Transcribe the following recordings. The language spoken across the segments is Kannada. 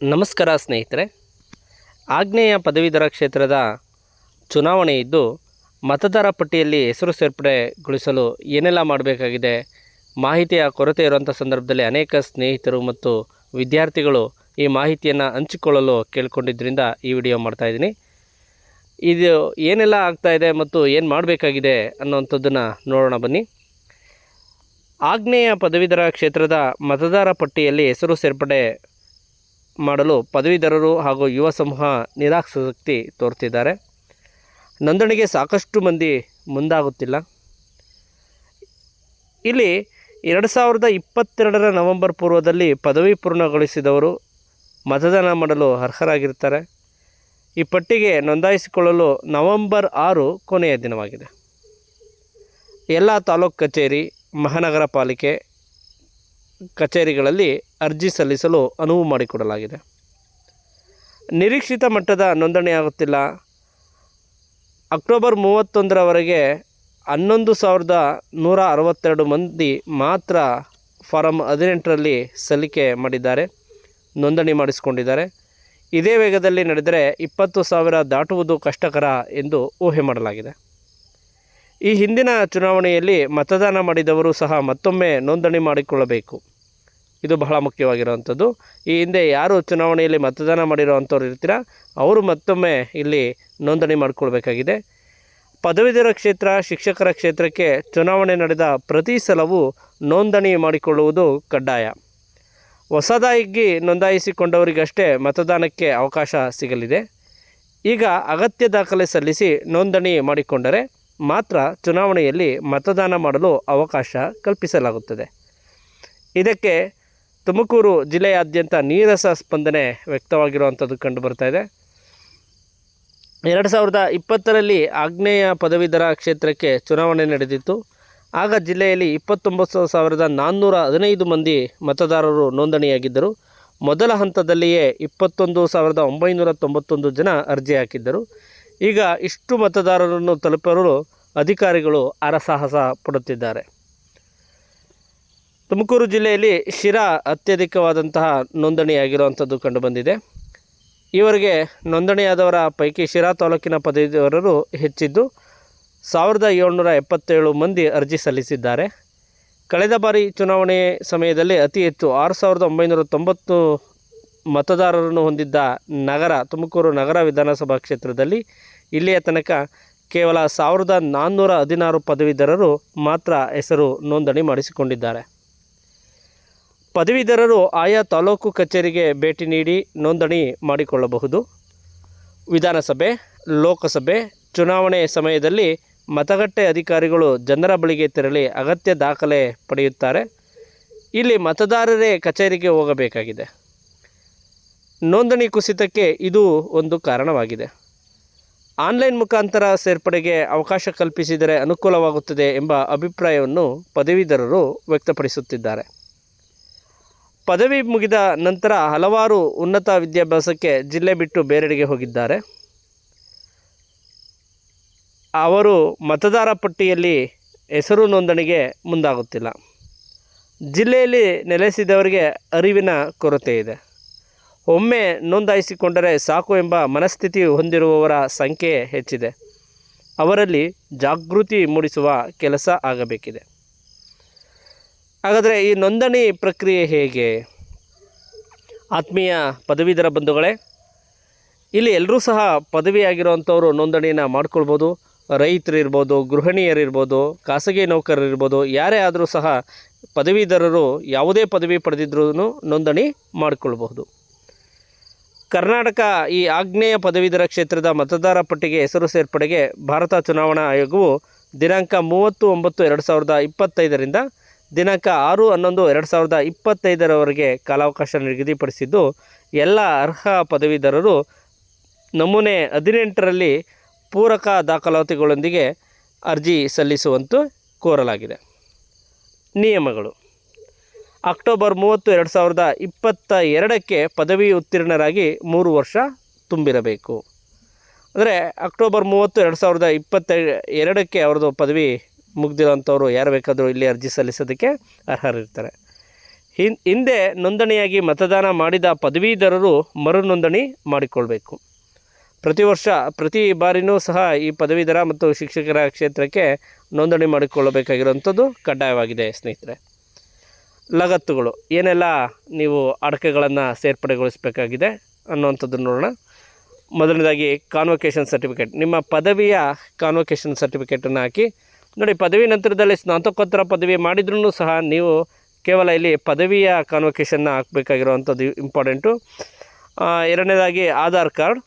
ನಮಸ್ಕಾರ ಸ್ನೇಹಿತರೆ. ಆಗ್ನೇಯ ಪದವೀಧರ ಕ್ಷೇತ್ರದ ಚುನಾವಣೆ ಇದ್ದು ಮತದಾರ ಪಟ್ಟಿಯಲ್ಲಿ ಹೆಸರು ಸೇರ್ಪಡೆಗೊಳಿಸಲು ಏನೆಲ್ಲ ಮಾಡಬೇಕಾಗಿದೆ, ಮಾಹಿತಿಯ ಕೊರತೆ ಇರುವಂಥ ಸಂದರ್ಭದಲ್ಲಿ ಅನೇಕ ಸ್ನೇಹಿತರು ಮತ್ತು ವಿದ್ಯಾರ್ಥಿಗಳು ಈ ಮಾಹಿತಿಯನ್ನು ಹಂಚಿಕೊಳ್ಳಲು ಕೇಳ್ಕೊಂಡಿದ್ದರಿಂದ ಈ ವಿಡಿಯೋ ಮಾಡ್ತಾಯಿದ್ದೀನಿ ಇದು ಏನೆಲ್ಲ ಆಗ್ತಾಯಿದೆ ಮತ್ತು ಏನು ಮಾಡಬೇಕಾಗಿದೆ ಅನ್ನೋವಂಥದ್ದನ್ನು ನೋಡೋಣ ಬನ್ನಿ. ಆಗ್ನೇಯ ಪದವೀಧರ ಕ್ಷೇತ್ರದ ಮತದಾರ ಪಟ್ಟಿಯಲ್ಲಿ ಹೆಸರು ಸೇರ್ಪಡೆ ಮಾಡಲು ಪದವೀಧರರು ಹಾಗೂ ಯುವ ಸಮೂಹ ನಿರಾಸಕ್ತಿ ತೋರ್ತಿದ್ದಾರೆ. ನೋಂದಣಿಗೆ ಸಾಕಷ್ಟು ಮಂದಿ ಮುಂದಾಗುತ್ತಿಲ್ಲ. ಇಲ್ಲಿ ಎರಡು ಸಾವಿರದ ಇಪ್ಪತ್ತೆರಡರ ನವೆಂಬರ್ ಪೂರ್ವದಲ್ಲಿ ಪದವಿ ಪೂರ್ಣಗೊಳಿಸಿದವರು ಮತದಾನ ಮಾಡಲು ಅರ್ಹರಾಗಿರ್ತಾರೆ ಈ ಪಟ್ಟಿಗೆ ನೋಂದಾಯಿಸಿಕೊಳ್ಳಲು ನವೆಂಬರ್ ಆರು ಕೊನೆಯ ದಿನವಾಗಿದೆ. ಎಲ್ಲ ತಾಲೂಕು ಕಚೇರಿ, ಮಹಾನಗರ ಪಾಲಿಕೆ ಕಚೇರಿಗಳಲ್ಲಿ ಅರ್ಜಿ ಸಲ್ಲಿಸಲು ಅನುವು ಮಾಡಿಕೊಡಲಾಗಿದೆ. ನಿರೀಕ್ಷಿತ ಮಟ್ಟದ ನೋಂದಣಿ ಆಗುತ್ತಿಲ್ಲ. ಅಕ್ಟೋಬರ್ ಮೂವತ್ತೊಂದರವರೆಗೆ ಹನ್ನೊಂದು ಸಾವಿರದ ನೂರ ಅರವತ್ತೆರಡು ಮಂದಿ ಮಾತ್ರ ಫಾರಂ ಹದಿನೆಂಟರಲ್ಲಿ ಸಲ್ಲಿಕೆ ಮಾಡಿದ್ದಾರೆ, ನೋಂದಣಿ ಮಾಡಿಸಿಕೊಂಡಿದ್ದಾರೆ. ಇದೇ ವೇಗದಲ್ಲಿ ನಡೆದರೆ ಇಪ್ಪತ್ತು ಸಾವಿರ ದಾಟುವುದು ಕಷ್ಟಕರ ಎಂದು ಊಹೆ ಮಾಡಲಾಗಿದೆ. ಈ ಹಿಂದಿನ ಚುನಾವಣೆಯಲ್ಲಿ ಮತದಾನ ಮಾಡಿದವರು ಸಹ ಮತ್ತೊಮ್ಮೆ ನೋಂದಣಿ ಮಾಡಿಕೊಳ್ಳಬೇಕು. ಇದು ಬಹಳ ಮುಖ್ಯವಾಗಿರುವಂಥದ್ದು. ಈ ಹಿಂದೆ ಯಾರು ಚುನಾವಣೆಯಲ್ಲಿ ಮತದಾನ ಮಾಡಿರೋವಂಥವ್ರು ಇರ್ತೀರ, ಅವರು ಮತ್ತೊಮ್ಮೆ ಇಲ್ಲಿ ನೋಂದಣಿ ಮಾಡಿಕೊಳ್ಬೇಕಾಗಿದೆ. ಪದವೀಧರ ಕ್ಷೇತ್ರ, ಶಿಕ್ಷಕರ ಕ್ಷೇತ್ರಕ್ಕೆ ಚುನಾವಣೆ ನಡೆದ ಪ್ರತಿ ಸಲವೂ ನೋಂದಣಿ ಮಾಡಿಕೊಳ್ಳುವುದು ಕಡ್ಡಾಯ. ಹೊಸದಾಗಿ ನೋಂದಾಯಿಸಿಕೊಂಡವರಿಗಷ್ಟೇ ಮತದಾನಕ್ಕೆ ಅವಕಾಶ ಸಿಗಲಿದೆ. ಈಗ ಅಗತ್ಯ ದಾಖಲೆ ಸಲ್ಲಿಸಿ ನೋಂದಣಿ ಮಾಡಿಕೊಂಡರೆ ಮಾತ್ರ ಚುನಾವಣೆಯಲ್ಲಿ ಮತದಾನ ಮಾಡಲು ಅವಕಾಶ ಕಲ್ಪಿಸಲಾಗುತ್ತದೆ. ಇದಕ್ಕೆ ತುಮಕೂರು ಜಿಲ್ಲೆಯಾದ್ಯಂತ ನೀರಸ ಸ್ಪಂದನೆ ವ್ಯಕ್ತವಾಗಿರುವಂಥದ್ದು ಕಂಡುಬರ್ತಾ ಇದೆ. ಎರಡು ಸಾವಿರದ ಇಪ್ಪತ್ತರಲ್ಲಿ ಆಗ್ನೇಯ ಪದವೀಧರ ಕ್ಷೇತ್ರಕ್ಕೆ ಚುನಾವಣೆ ನಡೆದಿತ್ತು. ಆಗ ಜಿಲ್ಲೆಯಲ್ಲಿ ಇಪ್ಪತ್ತೊಂಬತ್ತು ಸಾವಿರದ ನಾನ್ನೂರ ಹದಿನೈದು ಮಂದಿ ಮತದಾರರು ನೋಂದಣಿಯಾಗಿದ್ದರು. ಮೊದಲ ಹಂತದಲ್ಲಿಯೇ ಇಪ್ಪತ್ತೊಂದು ಸಾವಿರದ ಒಂಬೈನೂರ ತೊಂಬತ್ತೊಂದು ಜನ ಅರ್ಜಿ ಹಾಕಿದ್ದರು. ಈಗ ಇಷ್ಟು ಮತದಾರರನ್ನು ತಲುಪಲು ಅಧಿಕಾರಿಗಳು ಹರಸಾಹಸ ಪಡುತ್ತಿದ್ದಾರೆ. ತುಮಕೂರು ಜಿಲ್ಲೆಯಲ್ಲಿ ಶಿರಾ ಅತ್ಯಧಿಕವಾದಂತಹ ನೋಂದಣಿಯಾಗಿರುವಂಥದ್ದು ಕಂಡುಬಂದಿದೆ. ಇವರಿಗೆ ನೋಂದಣಿಯಾದವರ ಪೈಕಿ ಶಿರಾ ತಾಲೂಕಿನ ಪದವೀಧರರು ಹೆಚ್ಚಿದ್ದು ಸಾವಿರದ ಏಳ್ನೂರ ಎಪ್ಪತ್ತೇಳು ಮಂದಿ ಅರ್ಜಿ ಸಲ್ಲಿಸಿದ್ದಾರೆ. ಕಳೆದ ಬಾರಿ ಚುನಾವಣೆ ಸಮಯದಲ್ಲಿ ಅತಿ ಹೆಚ್ಚು ಆರು ಸಾವಿರದ ಒಂಬೈನೂರ ತೊಂಬತ್ತು ಮತದಾರರನ್ನು ಹೊಂದಿದ್ದ ನಗರ, ತುಮಕೂರು ನಗರ ವಿಧಾನಸಭಾ ಕ್ಷೇತ್ರದಲ್ಲಿ ಇಲ್ಲಿಯ ತನಕ ಕೇವಲ ಸಾವಿರದ ನಾನ್ನೂರ ಹದಿನಾರು ಪದವೀಧರರು ಮಾತ್ರ ಹೆಸರು ನೋಂದಣಿ ಮಾಡಿಸಿಕೊಂಡಿದ್ದಾರೆ. ಪದವೀಧರರು ಆಯಾ ತಾಲೂಕು ಕಚೇರಿಗೆ ಭೇಟಿ ನೀಡಿ ನೋಂದಣಿ ಮಾಡಿಕೊಳ್ಳಬಹುದು. ವಿಧಾನಸಭೆ, ಲೋಕಸಭೆ, ಚುನಾವಣೆ ಸಮಯದಲ್ಲಿ ಮತಗಟ್ಟೆ ಅಧಿಕಾರಿಗಳು ಜನರ ಬಳಿಗೆ ತೆರಳಿ ಅಗತ್ಯ ದಾಖಲೆ ಪಡೆಯುತ್ತಾರೆ. ಇಲ್ಲಿ ಮತದಾರರೇ ಕಚೇರಿಗೆ ಹೋಗಬೇಕಾಗಿದೆ. ನೋಂದಣಿ ಕುಸಿತಕ್ಕೆ ಇದು ಒಂದು ಕಾರಣವಾಗಿದೆ. ಆನ್ಲೈನ್ ಮುಖಾಂತರ ಸೇರ್ಪಡೆಗೆ ಅವಕಾಶ ಕಲ್ಪಿಸಿದರೆ ಅನುಕೂಲವಾಗುತ್ತದೆ ಎಂಬ ಅಭಿಪ್ರಾಯವನ್ನು ಪದವೀಧರರು ವ್ಯಕ್ತಪಡಿಸುತ್ತಿದ್ದಾರೆ. ಪದವಿ ಮುಗಿದ ನಂತರ ಹಲವಾರು ಉನ್ನತ ವಿದ್ಯಾಭ್ಯಾಸಕ್ಕೆ ಜಿಲ್ಲೆ ಬಿಟ್ಟು ಬೇರೆಡೆಗೆ ಹೋಗಿದ್ದಾರೆ. ಅವರು ಮತದಾರ ಪಟ್ಟಿಯಲ್ಲಿ ಹೆಸರು ನೋಂದಣಿಗೆ ಮುಂದಾಗುತ್ತಿಲ್ಲ. ಜಿಲ್ಲೆಯಲ್ಲಿ ನೆಲೆಸಿದವರಿಗೆ ಅರಿವಿನ ಕೊರತೆ ಇದೆ. ಒಮ್ಮೆ ನೋಂದಾಯಿಸಿಕೊಂಡರೆ ಸಾಕು ಎಂಬ ಮನಸ್ಥಿತಿ ಹೊಂದಿರುವವರ ಸಂಖ್ಯೆ ಹೆಚ್ಚಿದೆ. ಅವರಲ್ಲಿ ಜಾಗೃತಿ ಮೂಡಿಸುವ ಕೆಲಸ ಆಗಬೇಕಿದೆ. ಹಾಗಾದರೆ ಈ ನೋಂದಣಿ ಪ್ರಕ್ರಿಯೆ ಹೇಗೆ? ಆತ್ಮೀಯ ಪದವೀಧರ ಬಂಧುಗಳೇ, ಇಲ್ಲಿ ಎಲ್ಲರೂ ಸಹ ಪದವಿಯಾಗಿರುವಂಥವರು ನೋಂದಣಿಯನ್ನು ಮಾಡ್ಕೊಳ್ಬೋದು. ರೈತರಿರ್ಬೋದು ಗೃಹಿಣಿಯರಿರ್ಬೋದು ಖಾಸಗಿ ನೌಕರರಿರ್ಬೋದು ಯಾರೇ ಆದರೂ ಸಹ ಪದವೀಧರರು ಯಾವುದೇ ಪದವಿ ಪಡೆದಿದ್ರೂ ನೋಂದಣಿ ಮಾಡಿಕೊಳ್ಬಹುದು. ಕರ್ನಾಟಕ ಈ ಆಗ್ನೇಯ ಪದವೀಧರ ಕ್ಷೇತ್ರದ ಮತದಾರ ಪಟ್ಟಿಗೆ ಹೆಸರು ಸೇರ್ಪಡೆಗೆ ಭಾರತ ಚುನಾವಣಾ ಆಯೋಗವು ದಿನಾಂಕ ಮೂವತ್ತು ಒಂಬತ್ತು ಎರಡು ಸಾವಿರದ ಇಪ್ಪತ್ತೈದರಿಂದ ದಿನಾಂಕ ಆರು, ಹನ್ನೊಂದು, ಎರಡು ಸಾವಿರದ ಇಪ್ಪತ್ತೈದರವರೆಗೆ ಕಾಲಾವಕಾಶ ನಿಗದಿಪಡಿಸಿದ್ದು, ಎಲ್ಲ ಅರ್ಹ ಪದವೀಧರರು ನಮೂನೆ ಹದಿನೆಂಟರಲ್ಲಿ ಪೂರಕ ದಾಖಲಾತಿಗಳೊಂದಿಗೆ ಅರ್ಜಿ ಸಲ್ಲಿಸುವಂತೆ ಕೋರಲಾಗಿದೆ. ನಿಯಮಗಳು. ಅಕ್ಟೋಬರ್ ಮೂವತ್ತು, ಎರಡು ಸಾವಿರದ ಇಪ್ಪತ್ತ ಎರಡಕ್ಕೆ ಪದವಿ ಉತ್ತೀರ್ಣರಾಗಿ ಮೂರು ವರ್ಷ ತುಂಬಿರಬೇಕು. ಅಂದರೆ ಅಕ್ಟೋಬರ್ ಮೂವತ್ತು, ಎರಡು ಸಾವಿರದ ಇಪ್ಪತ್ತ ಎರಡಕ್ಕೆ ಅವ್ರದ್ದು ಪದವಿ ಮುಗ್ದಿರೋಂಥವ್ರು ಯಾರು ಬೇಕಾದರೂ ಇಲ್ಲಿ ಅರ್ಜಿ ಸಲ್ಲಿಸೋದಕ್ಕೆ ಅರ್ಹರಿರ್ತಾರೆ. ಹಿಂದೆ ನೋಂದಣಿಯಾಗಿ ಮತದಾನ ಮಾಡಿದ ಪದವೀಧರರು ಮರು ನೋಂದಣಿ ಮಾಡಿಕೊಳ್ಬೇಕು. ಪ್ರತಿ ವರ್ಷ ಪ್ರತಿ ಬಾರಿನೂ ಸಹ ಈ ಪದವೀಧರ ಮತ್ತು ಶಿಕ್ಷಕರ ಕ್ಷೇತ್ರಕ್ಕೆ ನೋಂದಣಿ ಮಾಡಿಕೊಳ್ಳಬೇಕಾಗಿರುವಂಥದ್ದು ಕಡ್ಡಾಯವಾಗಿದೆ ಸ್ನೇಹಿತರೆ. ಲಗತ್ತುಗಳು, ಏನೆಲ್ಲ ನೀವು ಅಡಕೆಗಳನ್ನು ಸೇರ್ಪಡೆಗೊಳಿಸಬೇಕಾಗಿದೆ ಅನ್ನುವಂಥದ್ದನ್ನು ನೋಡೋಣ. ಮೊದಲನೇದಾಗಿ ಕಾನ್ವೊಕೇಶನ್ ಸರ್ಟಿಫಿಕೇಟ್ ನಿಮ್ಮ ಪದವಿಯ ಕಾನ್ವೊಕೇಶನ್ ಸರ್ಟಿಫಿಕೇಟನ್ನು ಹಾಕಿ ನೋಡಿ, ಪದವಿ ನಂತರದಲ್ಲಿ ಸ್ನಾತಕೋತ್ತರ ಪದವಿ ಮಾಡಿದ್ರೂ ಸಹ ನೀವು ಕೇವಲ ಇಲ್ಲಿ ಪದವಿಯ ಕಾನ್ವೊಕೇಶನ್ನ ಹಾಕಬೇಕಾಗಿರುವಂಥದ್ದು ಇಂಪಾರ್ಟೆಂಟು ಎರಡನೇದಾಗಿ ಆಧಾರ್ ಕಾರ್ಡ್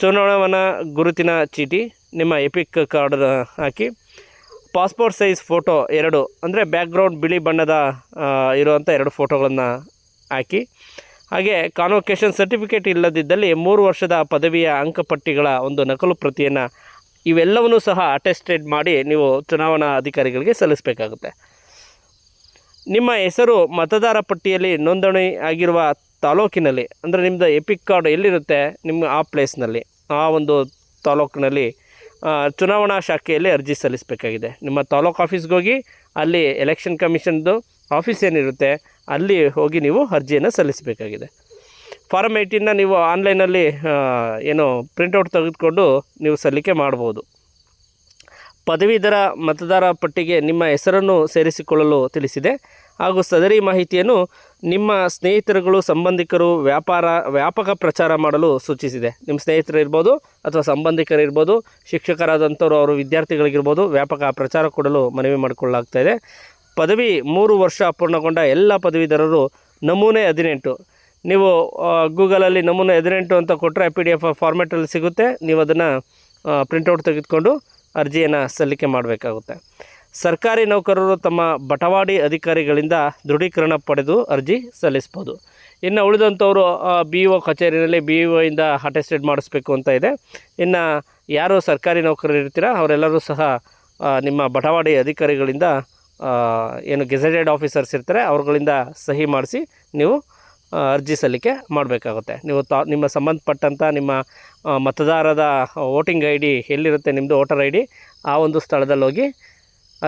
ಚುನಾವಣಾ ಗುರುತಿನ ಚೀಟಿ, ನಿಮ್ಮ ಎಪಿಕ್ ಕಾರ್ಡ್ ಹಾಕಿ. ಪಾಸ್ಪೋರ್ಟ್ ಸೈಜ್ ಫೋಟೋ ಎರಡು, ಅಂದರೆ ಬ್ಯಾಕ್ಗ್ರೌಂಡ್ ಬಿಳಿ ಬಣ್ಣದ ಇರುವಂಥ ಎರಡು ಫೋಟೋಗಳನ್ನು ಹಾಕಿ. ಹಾಗೆ ಕಾನ್ವೊಕೇಶನ್ ಸರ್ಟಿಫಿಕೇಟ್ ಇಲ್ಲದಿದ್ದಲ್ಲಿ ಮೂರು ವರ್ಷದ ಪದವಿಯ ಅಂಕಪಟ್ಟಿಗಳ ಒಂದು ನಕಲು ಪ್ರತಿಯನ್ನು ಇವೆಲ್ಲವನ್ನೂ ಸಹ ಅಟೆಸ್ಟೆಡ್ ಮಾಡಿ ನೀವು ಚುನಾವಣಾ ಅಧಿಕಾರಿಗಳಿಗೆ ಸಲ್ಲಿಸಬೇಕಾಗುತ್ತೆ. ನಿಮ್ಮ ಹೆಸರು, ಮತದಾರ ಪಟ್ಟಿಯಲ್ಲಿ ನೋಂದಣಿ ಆಗಿರುವ ತಾಲೂಕಿನಲ್ಲಿ, ಅಂದರೆ ನಿಮ್ಮದು ಎಪಿಕ್ ಕಾರ್ಡ್ ಎಲ್ಲಿರುತ್ತೆ? ನಿಮ್ಮ, ಆ ಪ್ಲೇಸ್ನಲ್ಲಿ ಆ ಒಂದು ತಾಲೂಕಿನಲ್ಲಿ ಚುನಾವಣಾ ಶಾಖೆಯಲ್ಲಿ ಅರ್ಜಿ ಸಲ್ಲಿಸಬೇಕಾಗಿದೆ. ನಿಮ್ಮ ತಾಲೂಕು ಆಫೀಸ್ಗೆ ಹೋಗಿ, ಅಲ್ಲಿ ಎಲೆಕ್ಷನ್ ಕಮಿಷನ್ದು ಆಫೀಸ್ ಏನಿರುತ್ತೆ, ಅಲ್ಲಿ ಹೋಗಿ ನೀವು ಅರ್ಜಿಯನ್ನು ಸಲ್ಲಿಸಬೇಕಾಗಿದೆ. ಫಾರಮ್ ಏಯ್ಟೀನ ನೀವು ಆನ್ಲೈನಲ್ಲಿ ಏನು ಪ್ರಿಂಟೌಟ್ ತೆಗೆದುಕೊಂಡು ನೀವು ಸಲ್ಲಿಕೆ ಮಾಡ್ಬೋದು. ಪದವೀಧರ ಮತದಾರ ಪಟ್ಟಿಗೆ ನಿಮ್ಮ ಹೆಸರನ್ನು ಸೇರಿಸಿಕೊಳ್ಳಲು ತಿಳಿಸಿದೆ. ಹಾಗೂ ಸದರಿ ಮಾಹಿತಿಯನ್ನು ನಿಮ್ಮ ಸ್ನೇಹಿತರುಗಳು, ಸಂಬಂಧಿಕರು, ವ್ಯಾಪಾರ, ವ್ಯಾಪಕ ಪ್ರಚಾರ ಮಾಡಲು ಸೂಚಿಸಿದೆ. ನಿಮ್ಮ ಸ್ನೇಹಿತರು ಇರ್ಬೋದು ಅಥವಾ ಸಂಬಂಧಿಕರು ಇರ್ಬೋದು, ಶಿಕ್ಷಕರಾದಂಥವ್ರು ಅವರು ವಿದ್ಯಾರ್ಥಿಗಳಿಗಿರ್ಬೋದು, ವ್ಯಾಪಕ ಪ್ರಚಾರ ಕೊಡಲು ಮನವಿ ಮಾಡಿಕೊಳ್ಳಲಾಗ್ತಾ ಇದೆ. ಪದವಿ ಮೂರು ವರ್ಷ ಪೂರ್ಣಗೊಂಡ ಎಲ್ಲ ಪದವೀಧರರು ನಮೂನೆ ಹದಿನೆಂಟು. ನೀವು ಗೂಗಲಲ್ಲಿ ನಮೂನೆ ಹದಿನೆಂಟು ಅಂತ ಕೊಟ್ಟರೆ ಪಿ ಡಿ ಎಫ್ ಫಾರ್ಮೆಟಲ್ಲಿ ಸಿಗುತ್ತೆ. ನೀವು ಅದನ್ನು ಪ್ರಿಂಟೌಟ್ ತೆಗೆದುಕೊಂಡು ಅರ್ಜಿಯನ್ನು ಸಲ್ಲಿಕೆ ಮಾಡಬೇಕಾಗುತ್ತೆ. ಸರ್ಕಾರಿ ನೌಕರರು ತಮ್ಮ ಬಟವಾಡಿ ಅಧಿಕಾರಿಗಳಿಂದ ದೃಢೀಕರಣ ಪಡೆದು ಅರ್ಜಿ ಸಲ್ಲಿಸ್ಬೋದು. ಇನ್ನು ಉಳಿದಂಥವರು ಬಿ ಒ ಕಚೇರಿಯಲ್ಲಿ ಬಿ ಒ ಇಂದ ಅಟೆಸ್ಟೆಡ್ ಮಾಡಿಸ್ಬೇಕು ಅಂತ ಇದೆ. ಇನ್ನು ಯಾರು ಸರ್ಕಾರಿ ನೌಕರರು ಇರ್ತೀರಾ, ಅವರೆಲ್ಲರೂ ಸಹ ನಿಮ್ಮ ಬಟವಾಡಿ ಅಧಿಕಾರಿಗಳಿಂದ ಏನು ಗೆಜೆಟೆಡ್ ಆಫೀಸರ್ಸ್ ಇರ್ತಾರೆ, ಅವ್ರುಗಳಿಂದ ಸಹಿ ಮಾಡಿಸಿ ನೀವು ಅರ್ಜಿ ಸಲ್ಲಿಕೆ ಮಾಡಬೇಕಾಗುತ್ತೆ. ನೀವು ತಾ, ನಿಮ್ಮ ಸಂಬಂಧಪಟ್ಟಂಥ ನಿಮ್ಮ ಮತದಾರರ ವೋಟಿಂಗ್ ಐ ಡಿ ಎಲ್ಲಿರುತ್ತೆ ನಿಮ್ಮದು ವೋಟರ್ ಐ ಡಿ ಆ ಒಂದು ಸ್ಥಳದಲ್ಲಿ ಹೋಗಿ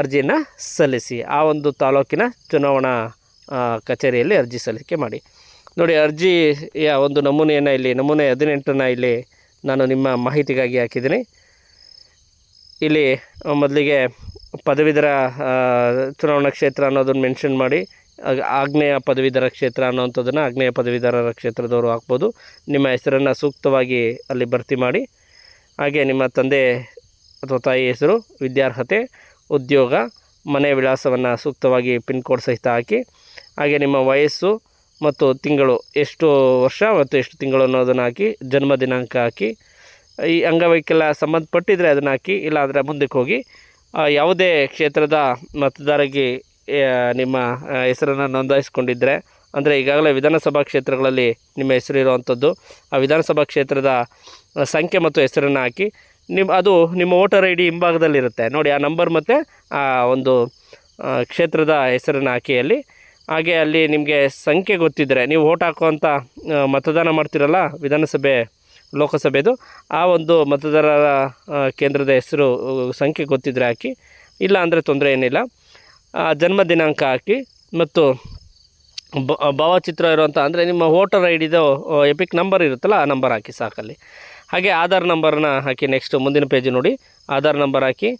ಅರ್ಜಿಯನ್ನು ಸಲ್ಲಿಸಿ, ಆ ಒಂದು ತಾಲೂಕಿನ ಚುನಾವಣಾ ಕಚೇರಿಯಲ್ಲಿ ಅರ್ಜಿ ಸಲ್ಲಿಕೆ ಮಾಡಿ. ನೋಡಿ ಅರ್ಜಿಯ ಒಂದು ನಮೂನೆಯನ್ನು ಇಲ್ಲಿ, ನಮೂನೆ ಹದಿನೆಂಟನ್ನು ಇಲ್ಲಿ ನಾನು ನಿಮ್ಮ ಮಾಹಿತಿಗಾಗಿ ಹಾಕಿದ್ದೀನಿ. ಇಲ್ಲಿ ಮೊದಲಿಗೆ ಪದವೀಧರ ಚುನಾವಣಾ ಕ್ಷೇತ್ರ ಅನ್ನೋದನ್ನು ಮೆನ್ಷನ್ ಮಾಡಿ ಆಗ್ನೇಯ ಪದವೀಧರ ಕ್ಷೇತ್ರ ಅನ್ನೋವಂಥದ್ದನ್ನು ಆಗ್ನೇಯ ಪದವೀಧರರ ಕ್ಷೇತ್ರದವರು ಹಾಕ್ಬೋದು. ನಿಮ್ಮ ಹೆಸರನ್ನು ಸೂಕ್ತವಾಗಿ ಅಲ್ಲಿ ಭರ್ತಿ ಮಾಡಿ. ಹಾಗೆ ನಿಮ್ಮ ತಂದೆ ಅಥವಾ ತಾಯಿ ಹೆಸರು ವಿದ್ಯಾರ್ಹತೆ ಉದ್ಯೋಗ ಮನೆ ವಿಳಾಸವನ್ನು ಸೂಕ್ತವಾಗಿ ಪಿನ್ ಕೋಡ್ ಸಹಿತ ಹಾಕಿ. ಹಾಗೆ ನಿಮ್ಮ ವಯಸ್ಸು ಮತ್ತು ತಿಂಗಳು ಎಷ್ಟು ವರ್ಷ ಮತ್ತು ಎಷ್ಟು ತಿಂಗಳು ಅನ್ನೋದನ್ನು ಹಾಕಿ ಜನ್ಮ ದಿನಾಂಕ ಹಾಕಿ. ಈ ಅಂಗವೈಕಲ್ಯ ಸಂಬಂಧಪಟ್ಟಿದ್ರೆ ಅದನ್ನು ಹಾಕಿ ಇಲ್ಲಾಂದರೆ ಮುಂದಕ್ಕೆ ಹೋಗಿ. ಯಾವುದೇ ಕ್ಷೇತ್ರದ ಮತದಾರರಿಗೆ ಆ, ನಿಮ್ಮ ಹೆಸರನ್ನು ನೋಂದಾಯಿಸ್ಕೊಂಡಿದ್ದರೆ ಅಂದರೆ ಈಗಾಗಲೇ ವಿಧಾನಸಭಾ ಕ್ಷೇತ್ರಗಳಲ್ಲಿ ನಿಮ್ಮ ಹೆಸರು ಇರುವಂಥದ್ದು ಆ ವಿಧಾನಸಭಾ ಕ್ಷೇತ್ರದ ಸಂಖ್ಯೆ ಮತ್ತು ಹೆಸರನ್ನು ಹಾಕಿ ನಿಮ್ಮ ಅದು ನಿಮ್ಮ ವೋಟರ್ ಐ ಡಿ ಹಿಂಭಾಗದಲ್ಲಿರುತ್ತೆ. ನೋಡಿ, ಆ ನಂಬರ್ ಮತ್ತು, ಆ, ಒಂದು ಕ್ಷೇತ್ರದ ಹೆಸರನ್ನು ಹಾಕಿ ಅಲ್ಲಿ ಹಾಗೆ ಅಲ್ಲಿ ನಿಮಗೆ ಸಂಖ್ಯೆ ಗೊತ್ತಿದ್ದರೆ ನೀವು ವೋಟ್ ಹಾಕುವಂಥ ಮತದಾನ ಮಾಡ್ತಿರಲ್ಲ, ವಿಧಾನಸಭೆ, ಲೋಕಸಭೆದು, ಆ ಒಂದು ಮತದಾರರ ಕೇಂದ್ರದ ಹೆಸರು ಸಂಖ್ಯೆ ಗೊತ್ತಿದ್ದರೆ ಹಾಕಿ. ಇಲ್ಲ ಅಂದರೆ ತೊಂದರೆ ಏನಿಲ್ಲ. ಜನ್ಮ ದಿನಾಂಕ ಹಾಕಿ ಮತ್ತು ಭಾವಚಿತ್ರ ಇರುವಂಥ, ಅಂದರೆ ನಿಮ್ಮ ವೋಟರ್ ಐ ಡಿದು ಎಪಿಕ್ ನಂಬರ್ ಇರುತ್ತಲ್ಲ, ಆ ನಂಬರ್ ಹಾಕಿ ಸಾಕಲ್ಲಿ. ಹಾಗೆ ಆಧಾರ್ ನಂಬರ್ನ ಹಾಕಿ ನೆಕ್ಸ್ಟ್ ಮುಂದಿನ ಪೇಜ್ ನೋಡಿ. ಆಧಾರ್ ನಂಬರ್ ಹಾಕಿ,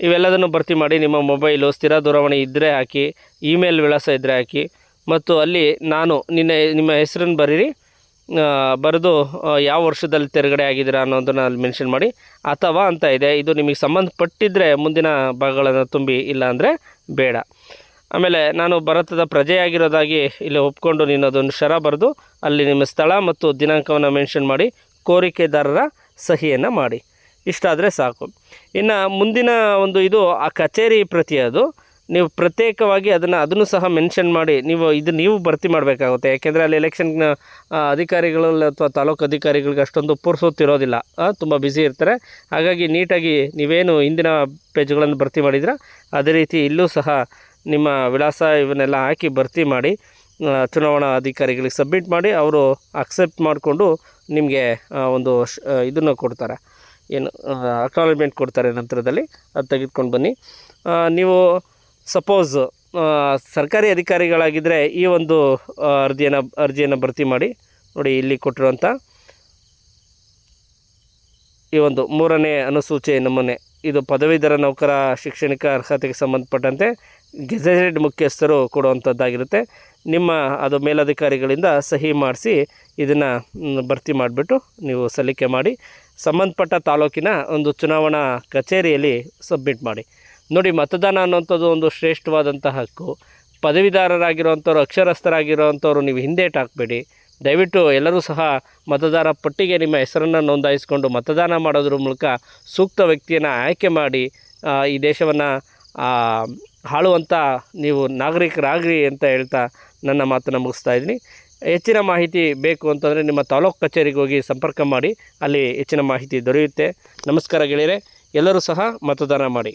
ಇವೆಲ್ಲದನ್ನು ಭರ್ತಿ ಮಾಡಿ ನಿಮ್ಮ ಮೊಬೈಲು ಸ್ಥಿರ ದೂರವಾಣಿ ಇದ್ದರೆ ಹಾಕಿ, ಇಮೇಲ್ ವಿಳಾಸ ಇದ್ದರೆ ಹಾಕಿ, ಮತ್ತು ಅಲ್ಲಿ ನಾನು ನಿನ್ನ ನಿಮ್ಮ ಹೆಸರನ್ನು ಬರೀರಿ ಬರೆದು ಯಾವ ವರ್ಷದಲ್ಲಿ ತೆರಗಡೆ ಆಗಿದ್ದೀರಾ ಅನ್ನೋದನ್ನು ಅಲ್ಲಿ ಮೆನ್ಷನ್ ಮಾಡಿ. ಅಥವಾ ಅಂತ ಇದೆ, ಇದು ನಿಮಗೆ ಸಂಬಂಧಪಟ್ಟಿದ್ದರೆ ಮುಂದಿನ ಭಾಗಗಳನ್ನು ತುಂಬಿ, ಇಲ್ಲ ಅಂದರೆ ಬೇಡ. ಆಮೇಲೆ ನಾನು ಭಾರತದ ಪ್ರಜೆಯಾಗಿರೋದಾಗಿ ಇಲ್ಲಿ ಒಪ್ಕೊಂಡು ನೀನು ಅದೊಂದು ಶರ ಬರೆದು ಅಲ್ಲಿ ನಿಮ್ಮ ಸ್ಥಳ ಮತ್ತು ದಿನಾಂಕವನ್ನು ಮೆನ್ಷನ್ ಮಾಡಿ ಕೋರಿಕೆದಾರರ ಸಹಿಯನ್ನು ಮಾಡಿ. ಇಷ್ಟಾದರೆ ಸಾಕು. ಇನ್ನು ಮುಂದಿನ ಒಂದು ಇದು ಆ ಕಚೇರಿ ಪ್ರತಿ ಅದು ನೀವು ಪ್ರತ್ಯೇಕವಾಗಿ ಅದನ್ನು ಅದನ್ನು ಸಹ ಮೆನ್ಷನ್ ಮಾಡಿ ನೀವು ಇದು ನೀವು ಭರ್ತಿ ಮಾಡಬೇಕಾಗುತ್ತೆ. ಯಾಕೆಂದರೆ ಅಲ್ಲಿ ಎಲೆಕ್ಷನ್ ಅಧಿಕಾರಿಗಳಲ್ಲಿ ಅಥವಾ ತಾಲೂಕು ಅಧಿಕಾರಿಗಳಿಗೆ ಅಷ್ಟೊಂದು ಪುರ್ಸೊತ್ತಿರೋದಿಲ್ಲ. ತುಂಬ ಬ್ಯುಸಿ ಇರ್ತಾರೆ. ಹಾಗಾಗಿ ನೀಟಾಗಿ ನೀವೇನು ಹಿಂದಿನ ಪೇಜ್ಗಳನ್ನು ಭರ್ತಿ ಮಾಡಿದ್ರೆ, ಅದೇ ರೀತಿ ಇಲ್ಲೂ ಸಹ ನಿಮ್ಮ ವಿಳಾಸ ಇವನ್ನೆಲ್ಲ ಹಾಕಿ ಭರ್ತಿ ಮಾಡಿ ಚುನಾವಣಾ ಅಧಿಕಾರಿಗಳಿಗೆ ಸಬ್ಮಿಟ್ ಮಾಡಿ ಅವರು ಅಕ್ಸೆಪ್ಟ್ ಮಾಡಿಕೊಂಡು ನಿಮಗೆ ಒಂದು ಇದನ್ನು ಕೊಡ್ತಾರೆ. ಏನು ಅಕ್ನಾಲಜ್ಮೆಂಟ್ ಕೊಡ್ತಾರೆ ನಂತರದಲ್ಲಿ. ಅದು ತೆಗೆದುಕೊಂಡು ಬನ್ನಿ. ನೀವು ಸಪೋಸ್ ಸರ್ಕಾರಿ ಅಧಿಕಾರಿಗಳಾಗಿದ್ದರೆ ಈ ಒಂದು ಅರ್ಜಿಯನ್ನು ಅರ್ಜಿಯನ್ನು ಭರ್ತಿ ಮಾಡಿ, ನೋಡಿ ಇಲ್ಲಿ ಕೊಟ್ಟಿರುವಂಥ ಈ ಒಂದು ಮೂರನೇ ಅನುಸೂಚಿ ನಮೂನೆ. ಇದು ಪದವೀಧರ ನೌಕರ ಶೈಕ್ಷಣಿಕ ಅರ್ಹತೆಗೆ ಸಂಬಂಧಪಟ್ಟಂತೆ ಗೆಜೆಟೆಡ್ ಮುಖ್ಯಸ್ಥರು ಕೊಡುವಂಥದ್ದಾಗಿರುತ್ತೆ ನಿಮ್ಮ, ಅದು ಮೇಲಧಿಕಾರಿಗಳಿಂದ ಸಹಿ ಮಾಡಿಸಿ ಇದನ್ನು ಭರ್ತಿ ಮಾಡಿಬಿಟ್ಟು ನೀವು ಸಲ್ಲಿಕೆ ಮಾಡಿ, ಸಂಬಂಧಪಟ್ಟ ತಾಲೂಕಿನ ಒಂದು ಚುನಾವಣಾ ಕಚೇರಿಯಲ್ಲಿ ಸಬ್ಮಿಟ್ ಮಾಡಿ. ನೋಡಿ, ಮತದಾನ ಅನ್ನೋಂಥದ್ದು ಒಂದು ಶ್ರೇಷ್ಠವಾದಂಥ ಹಕ್ಕು. ಪದವೀಧರರಾಗಿರುವಂಥವ್ರು, ಅಕ್ಷರಸ್ಥರಾಗಿರುವಂಥವ್ರು ನೀವು ಹಿಂದೇಟು ಹಾಕಬೇಡಿ. ದಯವಿಟ್ಟು ಎಲ್ಲರೂ ಸಹ ಮತದಾರ ಪಟ್ಟಿಗೆ ನಿಮ್ಮ ಹೆಸರನ್ನು ನೋಂದಾಯಿಸಿಕೊಂಡು ಮತದಾನ ಮಾಡೋದ್ರ ಮೂಲಕ ಸೂಕ್ತ ವ್ಯಕ್ತಿಯನ್ನು ಆಯ್ಕೆ ಮಾಡಿ ಈ ದೇಶವನ್ನು ಹಾಳುವಂಥ ನೀವು ನಾಗರಿಕರಾಗ್ರಿ ಅಂತ ಹೇಳ್ತಾ ನನ್ನ ಮಾತನ್ನು ಮುಗಿಸ್ತಾ ಇದ್ದೀನಿ. ಹೆಚ್ಚಿನ ಮಾಹಿತಿ ಬೇಕು ಅಂತಂದರೆ ನಿಮ್ಮ ತಾಲೂಕು ಕಚೇರಿಗೆ ಹೋಗಿ ಸಂಪರ್ಕ ಮಾಡಿ, ಅಲ್ಲಿ ಹೆಚ್ಚಿನ ಮಾಹಿತಿ ದೊರೆಯುತ್ತೆ. ನಮಸ್ಕಾರ ಗೆಳೆಯರೆ, ಎಲ್ಲರೂ ಸಹ ಮತದಾನ ಮಾಡಿ.